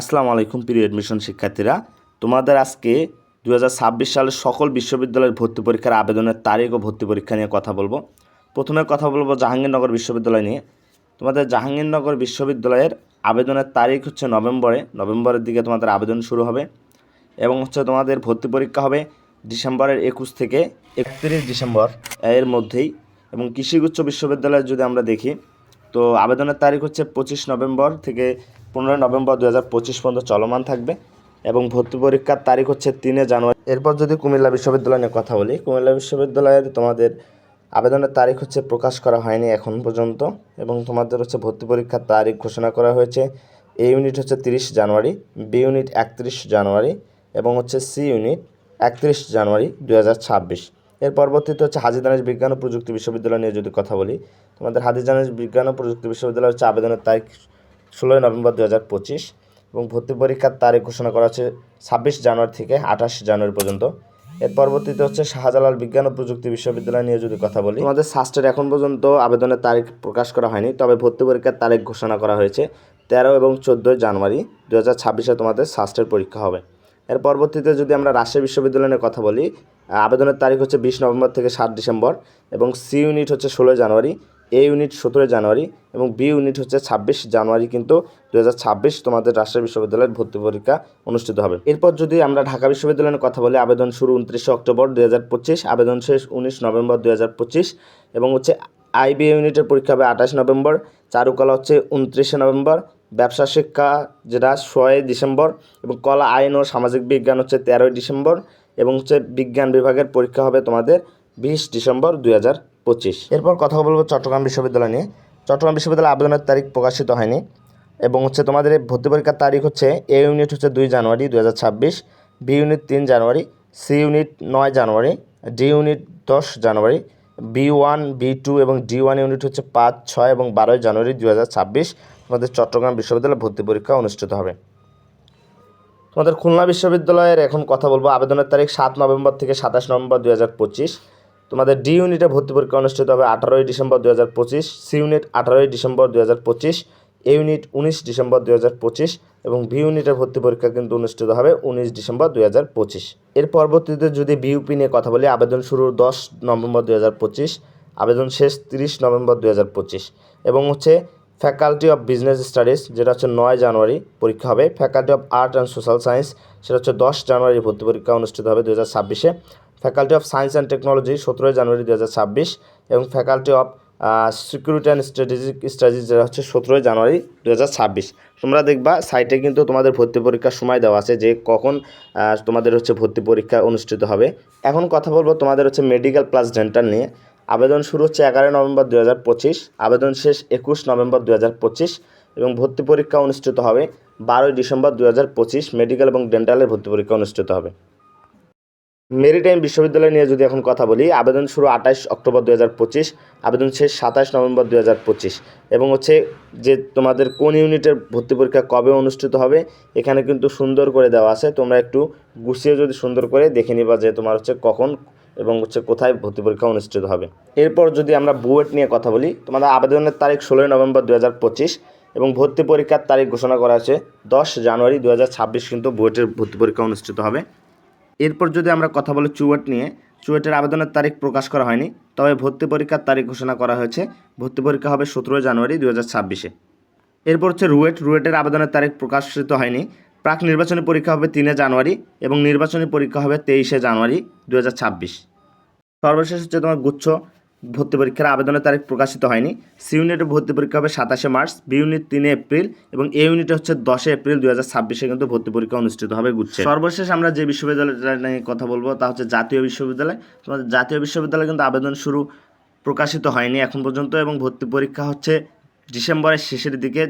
আসসালামু আলাইকুম প্রিয় এডমিশন শিক্ষার্থীরা। তোমাদের আজকে দু হাজার ছাব্বিশ সালের সকল বিশ্ববিদ্যালয়ের ভর্তি পরীক্ষার আবেদনের তারিখ ও ভর্তি পরীক্ষা নিয়ে কথা বলব। প্রথমে কথা বলব জাহাঙ্গীরনগর বিশ্ববিদ্যালয় নিয়ে। তোমাদের জাহাঙ্গীরনগর বিশ্ববিদ্যালয়ের আবেদনের তারিখ হচ্ছে নভেম্বরে। নভেম্বরের দিকে তোমাদের আবেদন শুরু হবে এবং হচ্ছে তোমাদের ভর্তি পরীক্ষা হবে ডিসেম্বরের একুশ থেকে একত্রিশ ডিসেম্বর এর মধ্যেই। এবং কৃষি উচ্চ বিশ্ববিদ্যালয়ে যদি আমরা দেখি, তো আবেদনের তারিখ হচ্ছে পঁচিশ নভেম্বর থেকে পনেরোই নভেম্বর দু পঁচিশ পর্যন্ত চলমান থাকবে এবং ভর্তি পরীক্ষার তারিখ হচ্ছে তিনে জানুয়ারি। এরপর যদি কুমিল্লা বিশ্ববিদ্যালয় নিয়ে কথা বলি, কুমিল্লা বিশ্ববিদ্যালয়ের তোমাদের আবেদনের তারিখ হচ্ছে প্রকাশ করা হয়নি এখন পর্যন্ত এবং তোমাদের হচ্ছে ভর্তি পরীক্ষার তারিখ ঘোষণা করা হয়েছে। এ ইউনিট হচ্ছে তিরিশ জানুয়ারি, বি ইউনিট একত্রিশ জানুয়ারি এবং হচ্ছে সি ইউনিট একত্রিশ জানুয়ারি দু হাজার ছাব্বিশ। এর পরবর্তীতে হচ্ছে হাজি বিজ্ঞান ও প্রযুক্তি বিশ্ববিদ্যালয় নিয়ে যদি কথা বলি, তোমাদের হাজি বিজ্ঞান ও প্রযুক্তি বিশ্ববিদ্যালয় হচ্ছে আবেদনের তারিখ ষোলোই নভেম্বর দু হাজার পঁচিশ এবং ভর্তি পরীক্ষার তারিখ ঘোষণা করা হচ্ছে ছাব্বিশ জানুয়ারি থেকে আঠাশ জানুয়ারি পর্যন্ত। এর পরবর্তীতে হচ্ছে শাহজালাল বিজ্ঞান ও প্রযুক্তি বিশ্ববিদ্যালয় নিয়ে যদি কথা বলি আমাদের সাস্টের এখন পর্যন্ত আবেদনের তারিখ প্রকাশ করা হয়নি, তবে ভর্তি পরীক্ষার তারিখ ঘোষণা করা হয়েছে তেরো এবং চোদ্দোই জানুয়ারি দু হাজার ছাব্বিশে তোমাদের সাস্টের পরীক্ষা হবে। এর পরবর্তীতে যদি আমরা রাজশাহী বিশ্ববিদ্যালয় নিয়ে কথা বলি আবেদনের তারিখ হচ্ছে বিশ নভেম্বর থেকে সাত ডিসেম্বর এবং সি ইউনিট হচ্ছে ষোলোই জানুয়ারি, এ ইউনিট সতেরোই জানুয়ারি এবং বি ইউনিট হচ্ছে ছাব্বিশ জানুয়ারি কিন্তু দু হাজার ছাব্বিশ তোমাদের রাজশাহী বিশ্ববিদ্যালয়ের ভর্তি পরীক্ষা অনুষ্ঠিত হবে। এরপর যদি আমরা ঢাকা বিশ্ববিদ্যালয়ের কথা বলি, আবেদন শুরু উনত্রিশে অক্টোবর দু হাজার পঁচিশ, আবেদন শেষ উনিশ নভেম্বর দু হাজার পঁচিশ এবং হচ্ছে আইবি ইউনিটের পরীক্ষা হবে আঠাশ নভেম্বর, চারুকলা হচ্ছে উনত্রিশে নভেম্বর, ব্যবসা শিক্ষা যেটা ছয় ডিসেম্বর এবং কলা, আইন ও সামাজিক বিজ্ঞান হচ্ছে তেরোই ডিসেম্বর এবং হচ্ছে বিজ্ঞান বিভাগের পরীক্ষা হবে তোমাদের বিশ ডিসেম্বর দুই হাজার পঁচিশ। এরপর কথা বলব চট্টগ্রাম বিশ্ববিদ্যালয় নিয়ে। চট্টগ্রাম বিশ্ববিদ্যালয় আবেদনের তারিখ প্রকাশিত হয়নি এবং হচ্ছে তোমাদের ভর্তি পরীক্ষার তারিখ হচ্ছে এ ইউনিট হচ্ছে দুই জানুয়ারি দু হাজার ছাব্বিশ, বি ইউনিট তিন জানুয়ারি, সি ইউনিট নয় জানুয়ারি, ডি ইউনিট দশ জানুয়ারি, বি ওয়ান, বি টু এবং ডি ওয়ান ইউনিট হচ্ছে পাঁচ, ছয় এবং বারোই জানুয়ারি দু হাজার ছাব্বিশ তোমাদের চট্টগ্রাম বিশ্ববিদ্যালয়ে ভর্তি পরীক্ষা অনুষ্ঠিত হবে। তোমাদের খুলনা বিশ্ববিদ্যালয়ের এখন কথা বলব, আবেদনের তারিখ সাত নভেম্বর থেকে সাতাশ নভেম্বর দু হাজার পঁচিশ। তোমাদের ডি ইউনিটে ভর্তি পরীক্ষা অনুষ্ঠিত হবে আঠারোই ডিসেম্বর দু হাজার পঁচিশ সি ইউনিট আঠারোই ডিসেম্বর দু হাজার পঁচিশ এ ইউনিট উনিশ ডিসেম্বর দু হাজার পঁচিশ এবং বি ইউনিটের ভর্তি পরীক্ষা কিন্তু অনুষ্ঠিত হবে উনিশ ডিসেম্বর দু হাজার পঁচিশ। এর পরবর্তীতে যদি বিউপি নিয়ে কথা বলি, আবেদন শুরু দশ নভেম্বর দু হাজার পঁচিশ, আবেদন শেষ তিরিশ নভেম্বর দু হাজার পঁচিশ এবং হচ্ছে ফ্যাকাল্টি অফ বিজনেস স্টাডিজ যেটা হচ্ছে নয় জানুয়ারি পরীক্ষা হবে। Faculty of art and social science সেটা হচ্ছে দশ জানুয়ারি ভর্তি পরীক্ষা অনুষ্ঠিত হবে দু হাজার ছাব্বিশে। Faculty of science and technology সতেরোই জানুয়ারি দু হাজার ছাব্বিশ এবং faculty of security and strategic studies যেটা হচ্ছে সতেরোই জানুয়ারি দু হাজার ছাব্বিশ। তোমরা দেখবা সাইটে কিন্তু তোমাদের ভর্তি পরীক্ষার সময় দেওয়া আছে যে কখন তোমাদের হচ্ছে ভর্তি পরীক্ষা অনুষ্ঠিত হবে। এখন কথা বলব তোমাদের হচ্ছে মেডিকেল প্লাস ডেন্টাল নিয়ে। আবেদন শুরু হচ্ছে এগারোই নভেম্বর দু হাজার পঁচিশ, আবেদন শেষ একুশ নভেম্বর দু হাজার পঁচিশ এবং ভর্তি পরীক্ষা অনুষ্ঠিত হবে বারোই ডিসেম্বর দু হাজার পঁচিশ মেডিকেল এবং ডেন্টালের ভর্তি পরীক্ষা অনুষ্ঠিত হবে। মেরিটাইম বিশ্ববিদ্যালয় নিয়ে যদি এখন কথা বলি, আবেদন শুরু আঠাশ অক্টোবর দু হাজার পঁচিশ, আবেদন শেষ সাতাশ নভেম্বর দু হাজার পঁচিশ এবং হচ্ছে যে তোমাদের কোন ইউনিটের ভর্তি পরীক্ষা কবে অনুষ্ঠিত হবে, এখানে কিন্তু সুন্দর করে দেওয়া আছে। তোমরা একটু গুছিয়ে যদি সুন্দর করে দেখে নিবা যে তোমার হচ্ছে কখন এবং হচ্ছে কোথায় ভর্তি পরীক্ষা অনুষ্ঠিত হবে। এরপর যদি আমরা বুয়েট নিয়ে কথা বলি, তোমাদের আবেদনের তারিখ ষোলোই নভেম্বর দু হাজার পঁচিশ এবং ভর্তি পরীক্ষার তারিখ ঘোষণা করা আছে দশ জানুয়ারি দু হাজার ছাব্বিশ কিন্তু বুয়েটের ভর্তি পরীক্ষা অনুষ্ঠিত হবে। এরপর যদি আমরা কথা বলি চুয়েট নিয়ে, চুয়েটের আবেদনের তারিখ প্রকাশ করা হয়নি, তবে ভর্তি পরীক্ষার তারিখ ঘোষণা করা হয়েছে। ভর্তি পরীক্ষা হবে সতেরোই জানুয়ারি দু হাজার ছাব্বিশে। এরপর হচ্ছে রুয়েট, রুয়েটের আবেদনের তারিখ প্রকাশিত হয়নি। প্রাক নির্বাচনী পরীক্ষা হবে তিনে জানুয়ারি এবং নির্বাচনী পরীক্ষা হবে তেইশে জানুয়ারি দু হাজার ছাব্বিশ। সর্বশেষ হচ্ছে তোমার গুচ্ছ। ভর্তি পরীক্ষার আবেদনের তারিখ প্রকাশিত হয়নি। সি ইউনিটের ভর্তি পরীক্ষা হবে সাতাশে মার্চ, বি ইউনিট তিনে এপ্রিল এবং এ ইউনিটে হচ্ছে দশে এপ্রিল দুই হাজার ছাব্বিশে কিন্তু ভর্তি পরীক্ষা অনুষ্ঠিত হবে গুচ্ছে সর্বশেষ আমরা যে বিশ্ববিদ্যালয়টা নিয়ে কথা বলব তা হচ্ছে জাতীয় বিশ্ববিদ্যালয়। তোমাদের জাতীয় বিশ্ববিদ্যালয় কিন্তু আবেদন শুরু প্রকাশিত হয়নি এখন পর্যন্ত এবং ভর্তি পরীক্ষা হচ্ছে ডিসেম্বরের শেষের দিকে